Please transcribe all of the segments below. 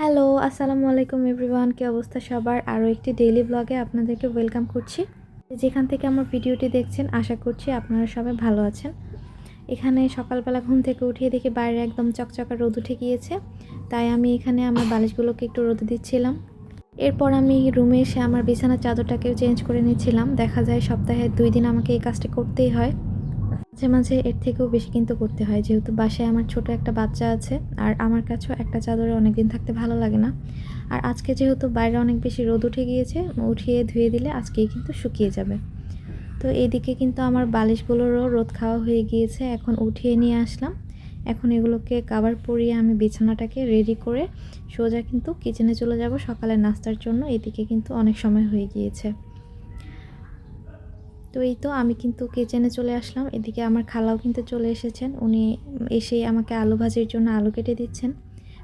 Hello, আসসালামু আলাইকুম everyone, কী অবস্থা সবার? আরও একটি ডেইলি ব্লগে আপনাদেরকে ওয়েলকাম করছি। যেখান থেকে আমার ভিডিওটি দেখছেন, আশা করছি আপনারা সবাই ভালো আছেন। এখানে সকালবেলা ঘুম থেকে উঠিয়ে দেখি বাইরে একদম চকচকা রোদ উঠে গিয়েছে। তাই আমি এখানে আমার বালিশগুলোকে একটু রোদে দিচ্ছিলাম। এরপর আমি রুমে এসে আমার বিছানার চাদরটাকেও চেঞ্জ করে নিচ্ছিলাম। দেখা যায় সপ্তাহে দুই দিন আমাকে এই কাজটা করতেই হয়। মাঝে মাঝে এর থেকেও বেশি কিন্তু করতে হয়। যেহেতু বাসায় আমার ছোট একটা বাচ্চা আছে, আর আমার কাছেও একটা চাদরে অনেক দিন থাকতে ভালো লাগে না। আর আজকে যেহেতু বাইরে অনেক বেশি রোদ উঠে গিয়েছে, উঠিয়ে ধুয়ে দিলে আজকেই কিন্তু শুকিয়ে যাবে। তো এইদিকে কিন্তু আমার বালিশগুলোরও রোদ খাওয়া হয়ে গিয়েছে, এখন উঠিয়ে নিয়ে আসলাম। এখন এগুলোকে কাবার পরিয়ে আমি বিছানাটাকে রেডি করে সোজা কিন্তু কিচেনে চলে যাব সকালের নাস্তার জন্য। এদিকে কিন্তু অনেক সময় হয়ে গিয়েছে। তো এই তো আমি কিন্তু কিচেনে চলে আসলাম। এদিকে আমার খালাও কিন্তু চলে এসেছেন। উনি এসে আমাকে আলু ভাজির জন্য আলু কেটে দিচ্ছেন।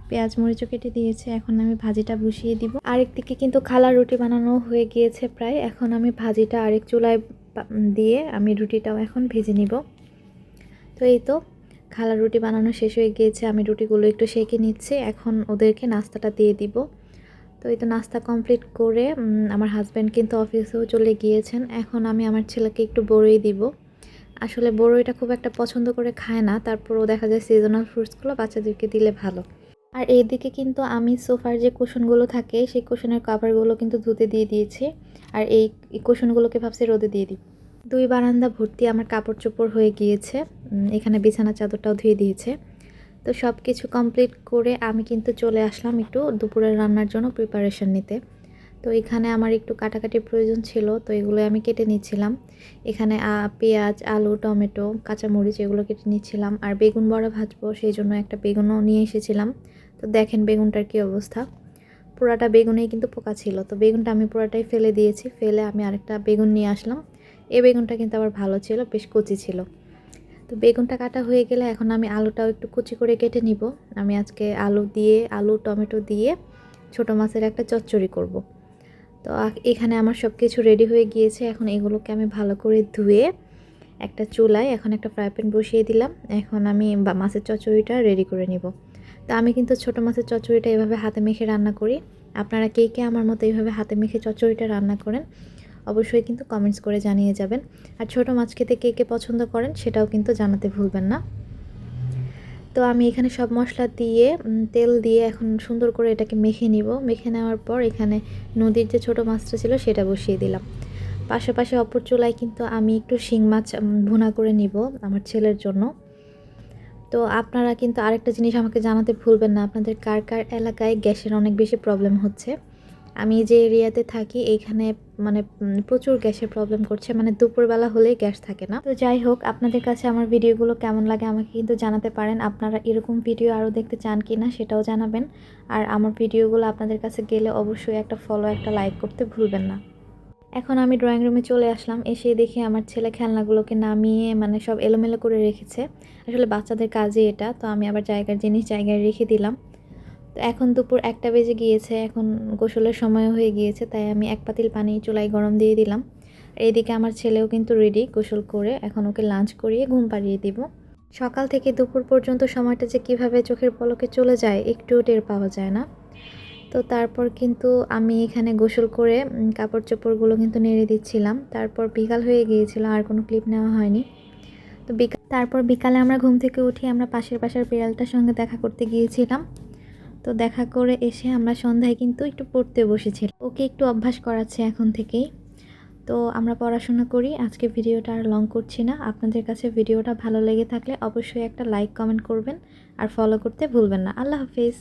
পেঁয়াজ, মরিচও কেটে দিয়েছে। এখন আমি ভাজিটা বসিয়ে দিব। আরেকদিকে কিন্তু খালা রুটি বানানো হয়ে গিয়েছে প্রায়। এখন আমি ভাজিটা আরেক চুলায় দিয়ে আমি রুটিটাও এখন ভেজে নিব। তো এই তো খালা রুটি বানানো শেষ হয়ে গিয়েছে। আমি রুটিগুলো একটু সেঁকে নিচ্ছি। এখন ওদেরকে নাস্তাটা দিয়ে দিব। তো এই তো নাস্তা কমপ্লিট করে আমার হাজব্যান্ড কিন্তু অফিসেও চলে গিয়েছেন। এখন আমি আমার ছেলেকে একটু বড়ই দিব। আসলে বড়ইটা খুব একটা পছন্দ করে খায় না, তারপরও দেখা যায় সিজনাল ফ্রুটসগুলো বাচ্চাদেরকে দিলে ভালো। আর এইদিকে কিন্তু আমি সোফার যে কুশনগুলো থাকে, সেই কুশনের কাভারগুলো কিন্তু ধুতে দিয়ে দিয়েছি। আর এই কুশনগুলোকে ভাবছি রোদে দিয়ে দিই। দুই বারান্দা ভর্তি আমার কাপড় চোপড় হয়ে গিয়েছে। এখানে বিছানা চাদরটাও ধুয়ে দিয়েছে। তো সব কিছু কমপ্লিট করে আমি কিন্তু চলে আসলাম একটু দুপুরের রান্নার জন্য প্রিপারেশন নিতে। তো এখানে আমার একটু কাটাকাটির প্রয়োজন ছিল, তো এগুলো আমি কেটে নিচ্ছিলাম। এখানে পেঁয়াজ, আলু, টমেটো, কাঁচামরিচ এগুলো কেটে নিচ্ছিলাম, আর বেগুন বড়া ভাজবো সেই জন্য একটা বেগুনও নিয়ে এসেছিলাম। তো দেখেন বেগুনটার কী অবস্থা। পোড়াটা বেগুনেই কিন্তু পোকা ছিল, তো বেগুনটা আমি পোড়াটাই ফেলে দিয়েছি, ফেলে আমি আরেকটা বেগুন নিয়ে আসলাম। এই বেগুনটা কিন্তু আবার ভালো ছিল, বেশ কচি ছিল। তো বেগুনটা কাটা হয়ে গেলে এখন আমি আলুটাও একটু কুচি করে কেটে নিব। আমি আজকে আলু দিয়ে, আলু, টমেটো দিয়ে ছোট মাছের একটা চচ্চড়ি করব। তো এখানে আমার সব কিছু রেডি হয়ে গিয়েছে। এখন এগুলোকে আমি ভালো করে ধুয়ে একটা চুলায় এখন একটা ফ্রাই প্যান বসিয়ে দিলাম। এখন আমি মাছের চচ্চড়িটা রেডি করে নিব। তো আমি কিন্তু ছোট মাছের চচ্চড়িটা এভাবে হাতে মেখে রান্না করি। আপনারা কে কে আমার মতো এইভাবে হাতে মেখে চচ্চড়িটা রান্না করেন অবশ্যই কিন্তু কমেন্টস করে জানিয়ে যাবেন। আর ছোট মাছ খেতে কে কে পছন্দ করেন সেটাও কিন্তু জানাতে ভুলবেন না। তো আমি এখানে সব মশলা দিয়ে তেল দিয়ে এখন সুন্দর করে এটাকে মেখে নিব। মেখে নেওয়ার পর এখানে নদীর যে ছোট মাছটা ছিল সেটা বসিয়ে দিলাম। পাশাপাশি অপর চুলায় কিন্তু আমি একটু শিং মাছ ভুনা করে নিব আমার ছেলের জন্য। তো আপনারা কিন্তু আরেকটা জিনিস আমাকে জানাতে ভুলবেন না। আপনাদের কার কার এলাকায় গ্যাসের অনেক বেশি প্রবলেম হচ্ছে? আমি যে এরিয়াতে থাকি, এইখানে মানে প্রচুর গ্যাসের প্রবলেম করছে। মানে দুপুরবেলা হলেই গ্যাস থাকে না। তো যাই হোক, আপনাদের কাছে আমার ভিডিওগুলো কেমন লাগে আমাকে কিন্তু জানাতে পারেন। আপনারা এরকম ভিডিও আরও দেখতে চান কি না সেটাও জানাবেন। আর আমার ভিডিওগুলো আপনাদের কাছে গেলে অবশ্যই একটা ফলো একটা লাইক করতে ভুলবেন না। এখন আমি ড্রয়িং রুমে চলে আসলাম। এসে দেখি আমার ছেলে খেলনাগুলোকে নামিয়ে মানে সব এলোমেলো করে রেখেছে। আসলে বাচ্চাদের কাজে এটা। তো আমি আবার জায়গার জিনিস জায়গায় রেখে দিলাম। তো এখন দুপুর একটা বেজে গিয়েছে, এখন গোসলের সময় হয়ে গিয়েছে, তাই আমি এক পাতিল পানি চুলাই গরম দিয়ে দিলাম। এইদিকে আমার ছেলেও কিন্তু রেডি গোসল করে, এখন ওকে লাঞ্চ করিয়ে ঘুম পাড়িয়ে দিব। সকাল থেকে দুপুর পর্যন্ত সময়টা যে কীভাবে চোখের পলকে চলে যায়, একটুও টের পাওয়া যায় না। তো তারপর কিন্তু আমি এখানে গোসল করে কাপড় চোপড়গুলো কিন্তু নেড়ে দিচ্ছিলাম। তারপর বিকাল হয়ে গিয়েছিল, আর কোনো ক্লিপ নেওয়া হয়নি। তো বিকাল তারপর বিকালে আমরা ঘুম থেকে উঠি আমরা পাশের পাশের বিড়ালটার সঙ্গে দেখা করতে গিয়েছিলাম। তো দেখা করে এসে আমরা সন্ধ্যায় কিন্তু একটু পড়তে বসেছি ওকে একটু অভ্যাস করাচ্ছে এখন থেকেই। তো আমরা পড়াশোনা করি, আজকে ভিডিওটা আর লং করছি না। আপনাদের কাছে ভিডিওটা ভালো লেগে থাকলে অবশ্যই একটা লাইক কমেন্ট করবেন আর ফলো করতে ভুলবেন না। আল্লাহ হাফিজ।